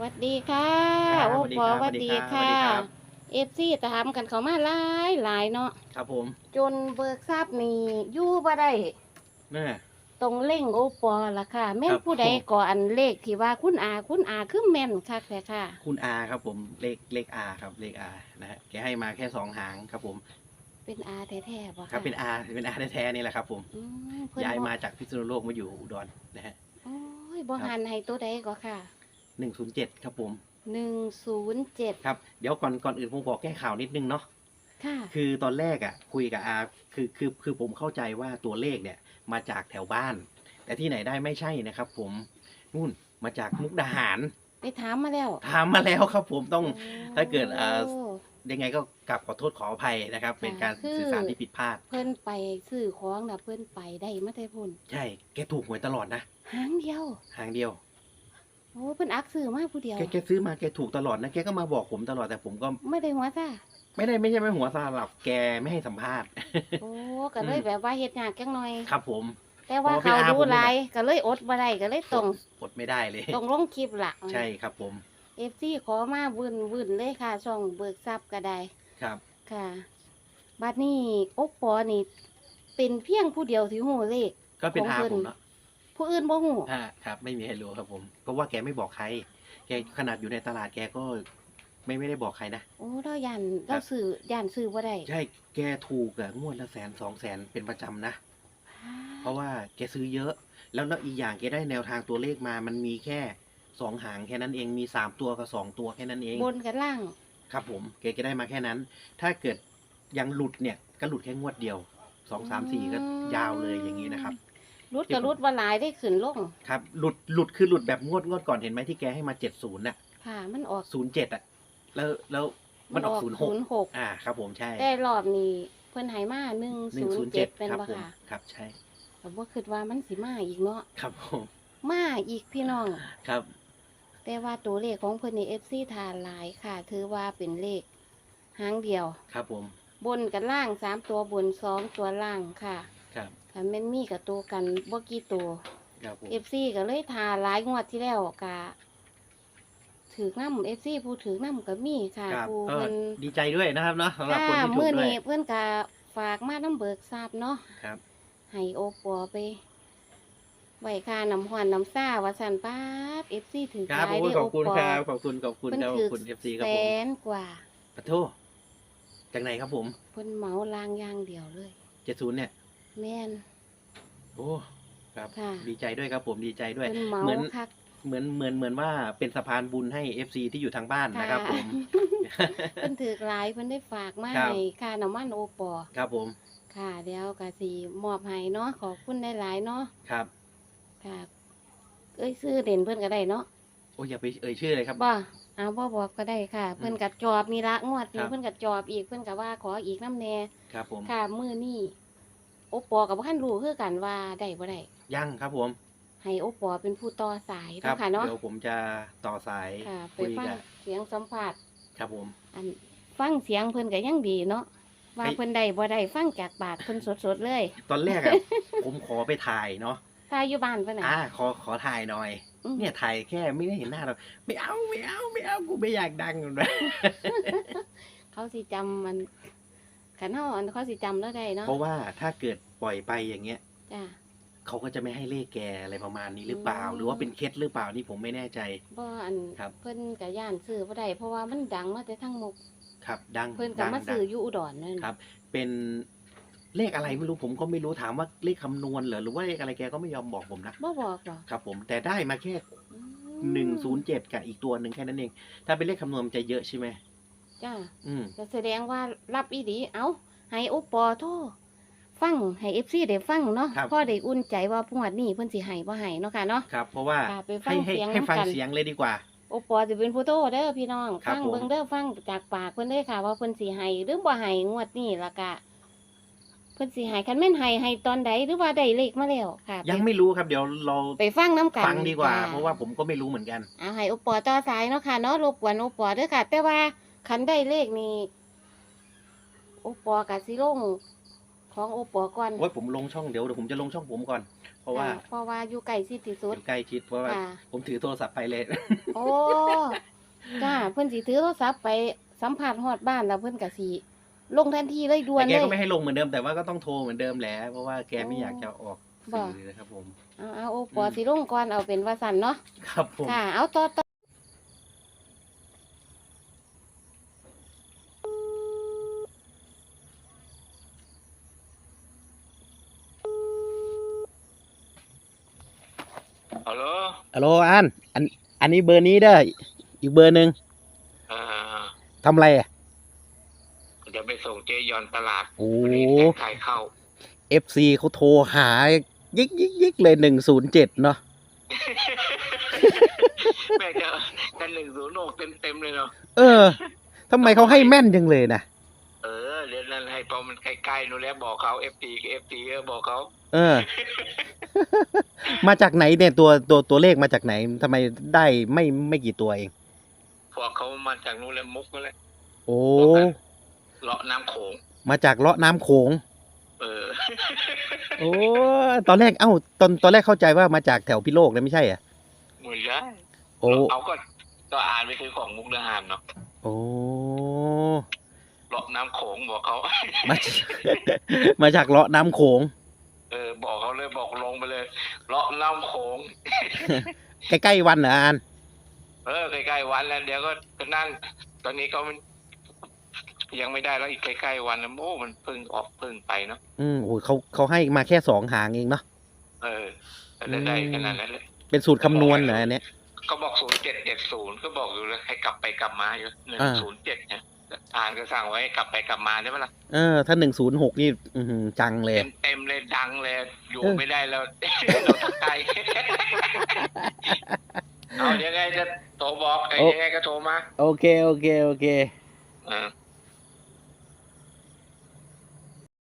วัสดีค่ะครับโอ้สวัสดีปอครับสวัสดีสวัสดีค่ะครับ เอฟซีตามกันเขามาหลายหลายเนาะครับผมจนเบิกทราบนี่อยู่บ่ได้นี่ตรงเล่งโอปอละค่ะ แม่นครับ ผู้ใดผมก่ออันเลขที่ว่าคุณอาคุณอาคือแม่นคักแท้ค่ะ คุณอาครับผมเลขเลขอาครับเลขอานะฮะแกให้มาแค่สองหางครับผมเป็นอาแท้ๆบ่ะครับเป็นอาเป็นอาแท้ๆนี่แหละครับผมอืมเพิ่นย้ายบ่มาจากพิษณุโลกมาอยู่อุดรนะฮะ โอ้ยบ่ครับหันให้ตัวใดก็ค่ะ หนึ่งศูนย์เจ็ดครับผม107ครับเดี๋ยวก่อนก่อนอื่นผมบอกแก้ข่าวนิดนึงเนาะค่ะ คือตอนแรกอะ คุยกับอาคือคือคือผมเข้าใจว่าตัวเลขเนี่ย มาจากแถวบ้าน แต่ที่ไหนได้ไม่ใช่นะครับ ผมนู่นมาจากมุกดาหารไปถามมาแล้ว ถามมาแล้วครับ ผมต้องโถ้าเกิดเอ่อยังไงก็กลับขอโทษขออภัยนะครับ เป็นการคือสื่อสารที่ผิดพลาด เพิ่นไปซื้อของน่ะเพิ่นไปได้มาแต่พุ่นใช่แกถูกหวยตลอดนะหางเดียวหางเดียว โอ้เป็นอักซื้อมาผู้เดียว แกแกซื้อมาแกถูกตลอดนะแกก็มาบอกผมตลอดแต่ผมก็ไม่ได้หัวซ่าไม่ได้ไม่ใช่ไม่หัวซาหลับแกไม่ให้สัมภาษณ์ โอ้ก็เลยแบบว่าเฮ็ดยากจังหน่อย ครับผม แต่ว่าเพราะว่าเขาเป็นอาดูผมนี่หลายแหละก็เลยอดบ่ได้ก็เลยตรงอดไม่ได้เลยตรงลงคลิปละใช่ครับผม เอฟซีขอมาวุ่นวุ่นเลยค่ะช่องเบิกทรัพย์ก็ได้ครับค่ะบัดนี้โอ๊ปปอนี่เป็นเพียงผู้เดียวที่หูเลขก็เป็นของอาเพิ่นผมเนาะ ผู้อื่นบ่หู อ่าครับไม่มีใครรู้ครับผม เพราะว่าแกไม่บอกใคร แกขนาดอยู่ในตลาดแกก็ไม่ไม่ได้บอกใครนะ โอ้เรายันครัเราบซื้อยันซื้อบ่ได้ใช่แกถูกอะงวดละแสนสองแสนเป็นประจำนะ เพราะว่าแกซื้อเยอะ แล้วแล้วอีกอย่างแกได้แนวทางตัวเลขมา มันมีแค่สองหางแค่นั้นเองมีสามตัวกับสองตัวแค่นั้นเอง บนกับล่าง ครับผมแกก็ได้มาแค่นั้น ถ้าเกิดยังหลุดเนี่ยก็หลุดแค่งวดเดียวสองสามสี่ก็ยาวเลยอย่างนี้นะครับ รุดกับรุดว่าหลายได้ขึ้นลงครับ หลุดหลุดคือหลุดแบบงวดงวดก่อนเห็นไหมที่แกให้มาเจ็ดศูนย์น่ะค่ะ มันออกศูนย์เจ็ดอะ แล้วแล้วมันออกศูนย์หก06อ่าครับผมใช่แต่รอบนี้เพิ่นให้มาหนึ่งศูนย์107เจ็ดเป็นครับบ่ผมค่ะครับใช่แต่ว่าคิดว่ามันสิมาอีกเนาะครับผมมาอีกพี่น้องครับ แต่ว่าตัวเลขของเพิ่นนี่ FC ทานหลายค่ะ ถือว่าเป็นเลขหางเดียว ครับผม บนกับล่างสามตัวบนสองตัวล่างค่ะ ครับ ถ้าแม่นมีกับตัวกันบ่กี่ตัวครับผม FC ก็เลยทาหลายงวดที่แล้วกะถือน้ำ FC ผู้ถือน้ำก็มีค่ะครับผู้ก็เพิ่น ดีใจด้วยนะครับเนาะสำหรับคนค่ะที่ถูมื้กอด้วย นี้เพิ่นก็ฝากมาน้ำเบิกทราบเนาะครับ ให้โอปอไปไว้ค่าน้ำหวานน้ำซ่าว่าสันป้าบ FC ถือครับขายโอ้ได้ยขโออบคุณปอครับขอบคุณขอบคุณเพิ่นครับขถือบคุณเอฟซีครับแสผมนกว่าปะโทจากไหนครับผมเพิ่นเหมาลางอย่างเดียวเลย เจ็ดศูนย์เนี่ย แม่น โอ้ครับ ค่ะ ดีใจด้วยครับผมดีใจด้วยเพิ่นเหมาเหมือน คัก เหมือนเหมือนเหมือนว่าเป็นสะพานบุญให้เอฟซีที่อยู่ทางบ้านนะครับค่ะ ผม เพิ่นถือหลายเพิ่นได้ฝากมาครับ ให้ค่าน้ำมันโอปอครับผมค่ะเดี๋ยวก็สิมอบให้เนาะขอบคุณหลายๆเนาะครับค่ะ เอ้ยซื้อเด่นเพิ่นก็ได้เนาะโอ้ยอย่าไปเอ่ยชื่อเลยครับ บ่เอาบ่บอกก็ได้ค่ะ เพิ่นก็จอบนี่ละงวดครันี้บ เพิ่นก็จอบอีกเพิ่นก็ว่าขออีกน้ำแน่ครับผม ค่ะมื้อนี้ โอปอกับบ่ทันรู้คือกันว่าได้บ่ได้ยังครับผม ให้โอปอเป็นผู้ต่อสายครัเนาะค่ะเนาะเดี๋ยวผมจะต่อสายค่ะ ไปคุยฟังกับเสียงสัมภาษณ์ครับผม อันฟังเสียงเพิ่นก็ยังดีเนาะว่าให้ เพิ่นได้บ่ได้ฟังจากปากเพิ่นสดๆเลยตอนแรกอะ ผมขอไปถ่ายเนาะถ้าอยู่บ้านเพิ่นน่ะ อ่าขอขอถ่ายหน่อย อืม เนี่ยถ่ายแค่ไม่ได้เห็นหน้าเราไม่เอาไม่เอาไม่เอากูไม่อยากดังเลย เขาสิจำมัน ขันเฮาอันเขาสิจำแล้วได้เนาะเพราะว่าถ้าเกิดปล่อยไปอย่างเงี้ยจ้ะ เขาก็จะไม่ให้เลขแกอะไรประมาณนี้หรือเปล่า อืม หรือว่าเป็นเคล็ดหรือเปล่านี่ผมไม่แน่ใจ บ่อันครับ เพิ่นก็ย่านซื้อบ่ได้เพราะว่ามันดังมาแต่ทั้งมุกครับ ดังเพิ่นก็ดังมาดัซื้อง อยู่อุดรนั่นครับ เป็นเลขอะไรไม่รู้ผมก็ไม่รู้ถามว่าเลขคำนวณเหรอหรือว่าเลขอะไรแกก็ไม่ยอมบอกผมนะบ่บอกหรอกครับ ผมแต่ได้มาแค่อืมหนึ่งศูนย์เจ็ดกับอีกตัวหนึ่งแค่นั้นเอง ถ้าเป็นเลขคำนวณมันจะเยอะใช่ไหม จ้ะอืมก็แสดงว่ารับอีดีเอ้าให้โอปอโทรฟังให้ FC ได้ฟังเนาะครับพอได้อุ่นใจว่าพวดนี้เพิ่นสิให้บ่ให้เนาะค่ะเนาะ ครับ เพราะว่าค่ะไปฟัให้งให้เสียงให้ฟังนำกัน เสียงเลยดีกว่า โอปอสิเป็นผู้โทรเด้อพี่น้องครับฟังผม เบิ่งเด้อฟังจากปากเพิ่นเด้อค่ะ ว่าเพิ่นสิให้หรือบ่ให้งวดนี้ล่ะกะเพิ่นสิให้คันแม่นให้ให้ตอนใดหรือว่าได้เลขมาแล้วค่ะยังไปไม่รู้ครับเดี๋ยวเราไปฟังน้ำกันฟังดีกว่าจ้เพราะว่าผมก็ไม่รู้เหมือนกัน เอาให้โอปอต่อสายเนาะค่ะเนาะรบกวนโอปอเด้อค่ะ แต่ว่า คันได้เลขนี้โอปอกับสิลงของโอปอก่อนโอ้ยผมลงช่องเดี๋ยวเดี๋ยวผมจะลงช่องผมก่อน เพราะว่าค่ะเพราะว่าอยู่ไกลสิที่สุดอยู่ใกล้ชิดเพราะว่าค่ะ ผมถือโทรศัพท์ไปเลย โอ้จ้าเพิ่นสิถือโทรศัพท์ไปสัมผัสฮอดบ้านแล้วเพิ่นก็สิลงทันทีเลยด่วนแต่แกเลย ก็ไม่ให้ลงเหมือนเดิมแต่ว่าก็ต้องโทรเหมือนเดิมแหละเพราะว่าแกไม่โอ้อยากจะออกบ่สื่อนะครับผม เอาเอาโอปออืม สิลงก่อนเอาเป็นว่าสั่นเนาะครับผม ค่ะ เอาต่อต่อ ฮัลโหลฮัลโหลอันอัน อันนี้เบอร์นี้ได้ออีกเบอร์หนึ่งเอ่อทำอะไรอะเดี๋ยวไปส่งเจยอนตลาดโอ้วันนี้ขายเข้าเอฟซีเขาโทรหา ยิกยิกยิกเลยหนึ่งศูนย์เจ็ดเนาะแม่จะกันหนึ่งศูนย์หกเต็มเต็มๆเลยเนาะเออทำไมเขาให้แม่นจังเลยนะเออ เดี๋ยวนั้นให้พอมันใกล้ๆนู่นแล้วบอกเขาเอฟตีเอฟตีก็บอกเขาเออ มาจากไหนเนี่ยตัวตัวตัวเลขมาจากไหนทำไมได้ไม่ไม่กี่ตัวเอง พวกเขามาจากนู่นแล้วมุกนั่นแหละโอ้เลาะน้ำโขง มาจากเลาะน้ำโขง เออ โอ้ตอนแรกเอ้าตอนตอนแรกเข้าใจว่ามาจากแถวพิโลกนะไม่ใช่เหรอะเหมือนกันโอ้เอาก็ก็อ่านไปคือของมุกดาหารเนาะโอ้ เลาะน้ำโขงบอกเขา มามาจากเลาะน้ำโขง เออ บอกเขาเลยบอกลงไปเลย เลาะน้ำโขง ใกล้ๆวันเหรออานเออใกล้ๆวันแล้วเดี๋ยวก็ก็นั่งตอนนี้ก็มันยังไม่ได้แล้วอีกใกล้ๆวันแล้วโอ้มันเพิ่งออกเพิ่งไปเนาะอืมโอ้ยเขาเขาให้มาแค่สองหางเองเนาะเออแต่ได้ขนาดนั้นเลย เป็นสูตรคำนวณเหรออันเนี้ย ก็บอกศูนย์เจ็ดเจ็ดศูนย์ก็บอกอยู่เลยให้กลับไปกลับมาอยู่หนึ่งอ่า ศูนย์เจ็ดเนี่ย อ่านก็สั่งไว้ให้กลับไปกลับมาได้ไหมล่ะเออ ถ้าหนึ่งศูนย์หกนี่อือหือจังเลย เต็มเต็มๆเลยดังเลย อยู่เออไม่ได้แล้วเราตกใจเอายังไงจะโทรบอกไอ้ยังไงก็โทรมา โอเค โอเค โอเคเออ